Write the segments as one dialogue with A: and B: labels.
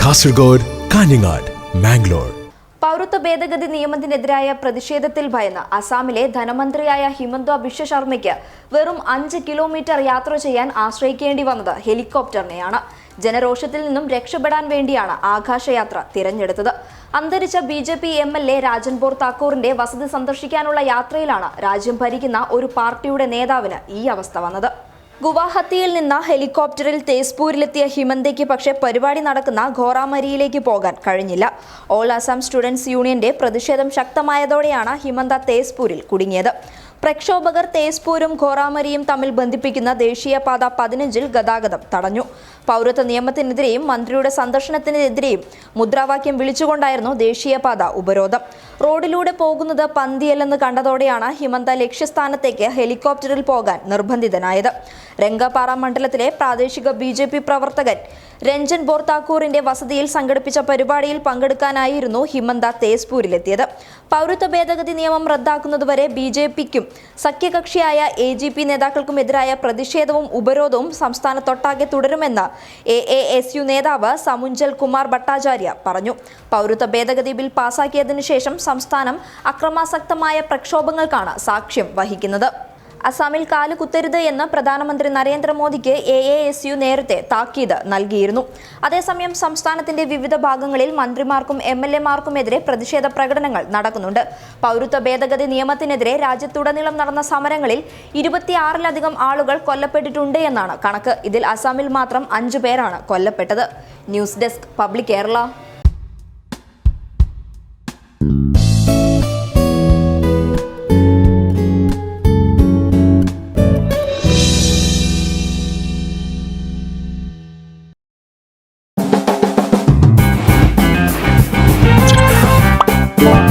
A: കാസർഗോഡ് കാഞ്ഞങ്ങാട് മാംഗ്ലൂർ
B: പൗരത്വ ഭേദഗതി നിയമത്തിനെതിരായ പ്രതിഷേധത്തിൽ ഭയന്ന് അസാമിലെ ധനമന്ത്രിയായ ഹിമന്ത ബിശ്വ ശർമ്മയ്ക്ക് വെറും അഞ്ച് കിലോമീറ്റർ യാത്ര ചെയ്യാൻ ആശ്രയിക്കേണ്ടി വന്നത് ഹെലികോപ്റ്ററിനെയാണ്. ജനരോഷത്തിൽ നിന്നും രക്ഷപ്പെടാൻ വേണ്ടിയാണ് ആകാശയാത്ര തിരഞ്ഞെടുത്തത്. അന്തരിച്ച B J P M L A Rajanpur താക്കൂറിന്റെ വസതി സന്ദർശിക്കാനുള്ള യാത്രയിലാണ് രാജ്യം ഭരിക്കുന്ന ഒരു പാർട്ടിയുടെ നേതാവിന് ഈ അവസ്ഥ വന്നത്. ഗുവാഹത്തിയിൽ നിന്ന് ഹെലികോപ്റ്ററിൽ തേസ്പൂരിലെത്തിയ ഹിമന്തയ്ക്ക് പക്ഷേ പരിപാടി നടക്കുന്ന ഘോറാമരിയിലേക്ക് പോകാൻ കഴിഞ്ഞില്ല. ഓൾ അസം സ്റ്റുഡൻസ് യൂണിയന്റെ പ്രതിഷേധം ശക്തമായതോടെയാണ് ഹിമന്ത തേസ്പൂരിൽ കുടുങ്ങിയത്. പ്രക്ഷോഭകർ തേസ്പൂരും ഘോറാമരിയും തമ്മിൽ ബന്ധിപ്പിക്കുന്ന ദേശീയപാത പതിനഞ്ചിൽ ഗതാഗതം തടഞ്ഞു. പൗരത്വ നിയമത്തിനെതിരെയും മന്ത്രിയുടെ സന്ദർശനത്തിനെതിരെയും മുദ്രാവാക്യം വിളിച്ചുകൊണ്ടായിരുന്നു ദേശീയപാത ഉപരോധം. റോഡിലൂടെ പോകുന്നത് പന്തിയല്ലെന്ന് കണ്ടതോടെയാണ് ഹിമന്ത ലക്ഷ്യസ്ഥാനത്തേക്ക് ഹെലികോപ്റ്ററിൽ പോകാൻ നിർബന്ധിതനായത്. രംഗപാറ മണ്ഡലത്തിലെ പ്രാദേശിക ബി ജെ പി പ്രവർത്തകൻ രഞ്ജൻ ബോർതാക്കൂറിന്റെ വസതിയിൽ സംഘടിപ്പിച്ച പരിപാടിയിൽ പങ്കെടുക്കാനായിരുന്നു ഹിമന്ത തേസ്പൂരിലെത്തിയത്. പൗരത്വ ഭേദഗതി നിയമം റദ്ദാക്കുന്നതുവരെ ബി ജെ പിക്കും സഖ്യകക്ഷിയായ എ ജി പി നേതാക്കൾക്കുമെതിരായ പ്രതിഷേധവും ഉപരോധവും സംസ്ഥാനത്തൊട്ടാകെ തുടരുമെന്ന് എ എ എസ് യു നേതാവ് സമുഞ്ചൽ കുമാർ ഭട്ടാചാര്യ പറഞ്ഞു. പൗരത്വ ഭേദഗതി ബിൽ പാസാക്കിയതിനു ശേഷം സംസ്ഥാനം അക്രമാസക്തമായ പ്രക്ഷോഭങ്ങൾക്കാണ് സാക്ഷ്യം വഹിക്കുന്നത്. അസാമിൽ കാൽ കുത്തരുത് എന്ന് പ്രധാനമന്ത്രി നരേന്ദ്രമോദിക്ക് എ എ എസ് യു നേരത്തെ താക്കീത് നൽകിയിരുന്നു. അതേസമയം സംസ്ഥാനത്തിന്റെ വിവിധ ഭാഗങ്ങളിൽ മന്ത്രിമാർക്കും എം എൽ എമാർക്കുമെതിരെ പ്രതിഷേധ പ്രകടനങ്ങൾ നടക്കുന്നുണ്ട്. പൗരത്വ ഭേദഗതി നിയമത്തിനെതിരെ രാജ്യത്തുടനീളം നടന്ന സമരങ്ങളിൽ ഇരുപത്തിയാറിലധികം ആളുകൾ കൊല്ലപ്പെട്ടിട്ടുണ്ട് എന്നാണ് കണക്ക്. ഇതിൽ അസാമിൽ മാത്രം അഞ്ചു പേരാണ് കൊല്ലപ്പെട്ടത്. News desk public Kerala.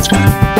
B: Thank you.